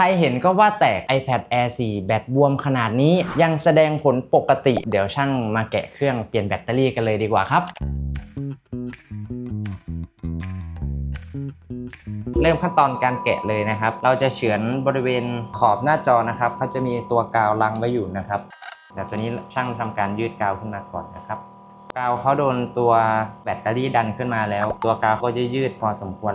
ใครเห็นก็ว่าแตก iPad Air 4 แบตบวมขนาดนี้ยังแสดงผลปกติ เดี๋ยวช่างมาแกะเครื่องเปลี่ยนแบตเตอรี่กันเลยดีกว่าครับเริ่มขั้นตอนการแกะเลยนะครับ เราจะเฉือนบริเวณขอบหน้าจอนะครับ เขาจะมีตัวกาวลังไว้อยู่นะครับเดี๋ยวตัวนี้ช่างทำการยืดกาวขึ้นมาก่อนนะครับ กาวเขาโดนตัวแบตเตอรี่ดันขึ้นมาแล้ว ตัวกาวก็จะยืดพอสมควร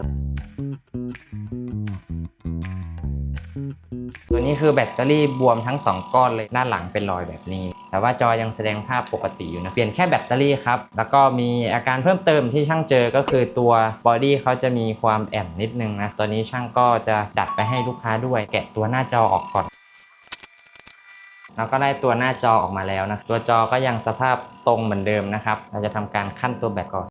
ตัวนี้คือแบตเตอรี่บวมทั้ง 2 ก้อนเลยด้านหลังเป็นรอยแบบนี้ แต่ว่าจอยังแสดงภาพปกติอยู่นะ เปลี่ยนแค่แบตเตอรี่ครับ แล้วก็มีอาการเพิ่มเติมที่ช่างเจอก็คือตัวบอดี้เขาจะมีความแอนนิดนึงนะ ตัวนี้ช่างก็จะดัดไปให้ลูกค้าด้วย แกะตัวหน้าจอออกก่อนแล้วก็ได้ตัวหน้าจอออกมาแล้วนะ ตัวจอก็ยังสภาพตรงเหมือนเดิมนะครับ เราจะทำการขั้นตัวแบตก่อน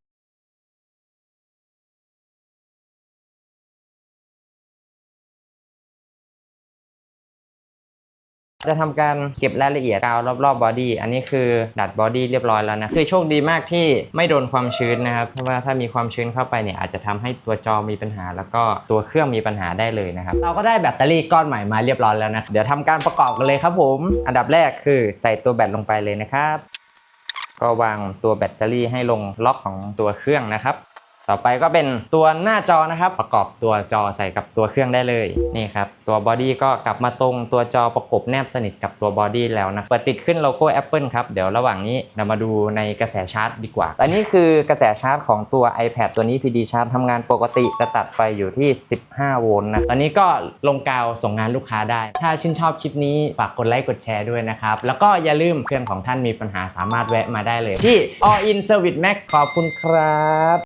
จะทำการเก็บรายละเอียดกาวรอบๆบอดี้ อันนี้คือดัดบอดี้เรียบร้อยแล้วนะ คือโชคดีมากที่ไม่โดนความชื้นนะครับ เพราะว่าถ้ามีความชื้นเข้าไปเนี่ยอาจจะทำให้ตัวจอมีปัญหา แล้วก็ตัวเครื่องมีปัญหาได้เลยนะครับ เราก็ได้แบตเตอรี่ก้อนใหม่มาเรียบร้อยแล้วนะ เดี๋ยวทำการประกอบกันเลยครับผม อันดับแรกคือใส่ตัวแบตลงไปเลยนะครับ ก็วางตัวแบตเตอรี่ให้ลงล็อกของตัวเครื่องนะครับ ต่อไปก็เป็นตัวหน้าจอนะครับ ประกอบตัวจอใส่กับตัวเครื่องได้เลยนี่ครับตัวบอดี้ก็กลับมาตรงตัวจอประกบแนบสนิทกับตัวบอดี้แล้วนะเปิดติดขึ้นโลโก้ Apple ครับเดี๋ยวระหว่างนี้เรามาดูในกระแสชาร์จดีกว่าอันนี้คือกระแสชาร์จของตัว iPad ตัวนี้ PD ชาร์จทำงานปกติจะตัดไฟอยู่ที่ 15 โวลต์นะตอนนี้ก็ลงกาวส่งงานลูกค้าได้ ถ้าชื่นชอบคลิปนี้ฝากกดไลค์กดแชร์ด้วยนะครับแล้วก็อย่าลืมเครื่องของท่านมีปัญหาสามารถแวะมาได้เลยที่ All In Service Max ขอบคุณครับ